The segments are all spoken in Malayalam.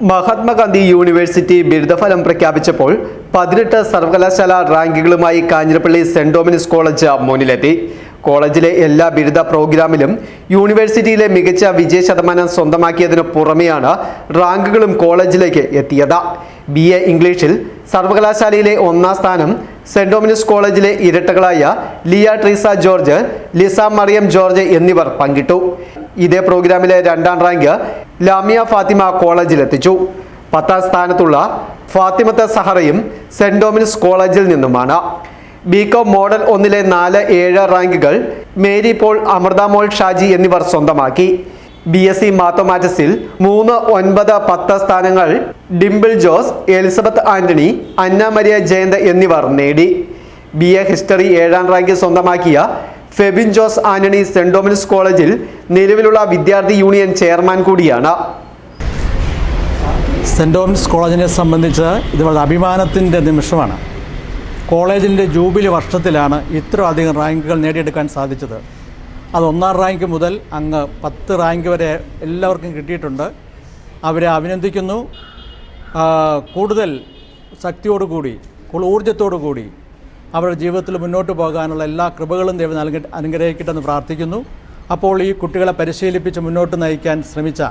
മഹാത്മാഗാന്ധി യൂണിവേഴ്സിറ്റി ബിരുദഫലം പ്രഖ്യാപിച്ചപ്പോൾ പതിനെട്ട് സർവകലാശാല റാങ്കുകളുമായി കാഞ്ഞിരപ്പള്ളി സെന്റ് ഡോമിനിസ് കോളേജ് മുന്നിലെത്തി. കോളേജിലെ എല്ലാ ബിരുദ പ്രോഗ്രാമിലും യൂണിവേഴ്സിറ്റിയിലെ മികച്ച വിജയ ശതമാനം സ്വന്തമാക്കിയതിനു പുറമെയാണ് റാങ്കുകളും കോളേജിലേക്ക് എത്തിയത്. ബി എ ഇംഗ്ലീഷിൽ സർവകലാശാലയിലെ ഒന്നാം സ്ഥാനം സെന്റ് ഡോമിനിസ് കോളേജിലെ ഇരട്ടകളായ Lia Treesa George Lisa Mariam George എന്നിവർ പങ്കിട്ടു. ഇതേ പ്രോഗ്രാമിലെ രണ്ടാം റാങ്ക് ലാമിയ ഫാത്തിമ കോളേജിലെത്തിച്ചു. പത്താം സ്ഥാനത്തുള്ള ഫാത്തിമത്തെ സഹറയും സെന്റ് ഡോമിനിസ് കോളേജിൽ നിന്നുമാണ്. ബികോം മോഡൽ ഒന്നിലെ നാല് ഏഴ് റാങ്കുകൾ മേരി പോൾ അമൃതാമോൾ ഷാജി എന്നിവർ സ്വന്തമാക്കി. ബി എസ് സി മാത്തമാറ്റിക്സിൽ മൂന്ന് ഒൻപത് പത്ത് സ്ഥാനങ്ങൾ Dimple Jose Elizabeth Antony Anna Maria Jayanth എന്നിവർ നേടി. ബി എ ഹിസ്റ്ററി ഏഴാം റാങ്കിൽ സ്വന്തമാക്കിയ ഫെബിൻ ജോസ് ആന്റണി സെന്റ് ഡോമിനിസ് കോളേജിൽ നിലവിലുള്ള വിദ്യാർത്ഥി യൂണിയൻ ചെയർമാൻ കൂടിയാണ്. സെന്റ് തോമസ് കോളേജിനെ സംബന്ധിച്ച് ഇത് വളരെ അഭിമാനത്തിന്റെ നിമിഷമാണ്. കോളേജിന്റെ ജൂബിലി വർഷത്തിലാണ് ഇത്ര അധികം റാങ്കുകൾ നേടിയെടുക്കാൻ സാധിച്ചത്. അത് ഒന്നാം റാങ്ക് മുതൽ അങ്ങ് പത്ത് റാങ്ക് വരെ എല്ലാവർക്കും കിട്ടിയിട്ടുണ്ട്. അവരെ അഭിനന്ദിക്കുന്നു. കൂടുതൽ ശക്തിയോടുകൂടി കൂടുതൽ കൂടി അവരുടെ ജീവിതത്തിൽ മുന്നോട്ട് പോകാനുള്ള എല്ലാ കൃപകളും ദൈവം നൽകി അനുഗ്രഹിക്കട്ടെന്ന് പ്രാർത്ഥിക്കുന്നു. അപ്പോൾ ഈ കുട്ടികളെ പരിശീലിപ്പിച്ച് മുന്നോട്ട് നയിക്കാൻ ശ്രമിച്ച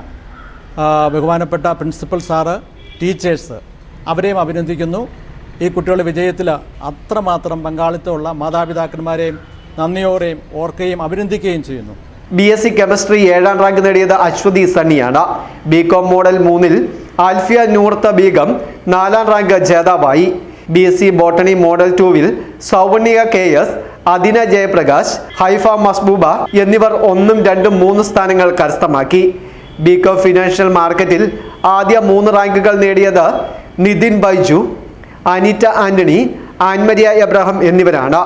ബഹുമാനപ്പെട്ട പ്രിൻസിപ്പൽ സാറ് ടീച്ചേഴ്സ് അവരെയും അഭിനന്ദിക്കുന്നു. ഈ കുട്ടികളുടെ വിജയത്തിൽ അത്രമാത്രം പങ്കാളിത്തമുള്ള മാതാപിതാക്കന്മാരെയും നന്ദിയോടെയും ഓർക്കുകയും അഭിനന്ദിക്കുകയും ചെയ്യുന്നു. ബി എസ് സി കെമിസ്ട്രി ഏഴാം റാങ്ക് നേടിയത് അശ്വതി സണ്ണിയാണ്. ബി കോം മോഡൽ മൂന്നിൽ ആൽഫിയ നൂർത്ത ബീഗം നാലാം rank ജേതാവായി. B S C botany model ടൂവിൽ സൗവർണിക കെ എസ് അദിന ജയപ്രകാശ് ഹൈഫ മസ്ബൂബ എന്നിവർ ഒന്നും രണ്ടും മൂന്ന് സ്ഥാനങ്ങൾ കരസ്ഥമാക്കി. ബികോ ഫിനാൻഷ്യൽ മാർക്കറ്റിൽ ആദ്യ മൂന്ന് റാങ്കുകൾ നേടിയത് Nithin Baiju Anitta Antony Ann Maria Abraham എന്നിവരാണ്.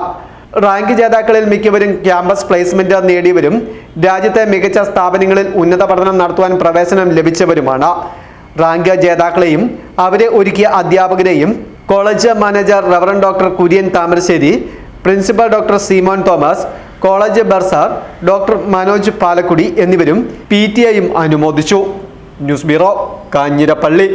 റാങ്ക് ജേതാക്കളിൽ മിക്കവരും ക്യാമ്പസ് പ്ലേസ്മെന്റ് നേടിയവരും രാജ്യത്തെ മികച്ച സ്ഥാപനങ്ങളിൽ ഉന്നത പഠനം നടത്തുവാൻ പ്രവേശനം ലഭിച്ചവരുമാണ്. റാങ്ക് ജേതാക്കളെയും അവരെ ഒരുക്കിയ അധ്യാപകരെയും college manager reverend doctor Kurian Thamarassery principal doctor Simon Thomas college bursar doctor Manoj Palakudy എന്നിവരും പി ടി ഐയും അനുമോദിച്ചു. News bureau Kanjirappally.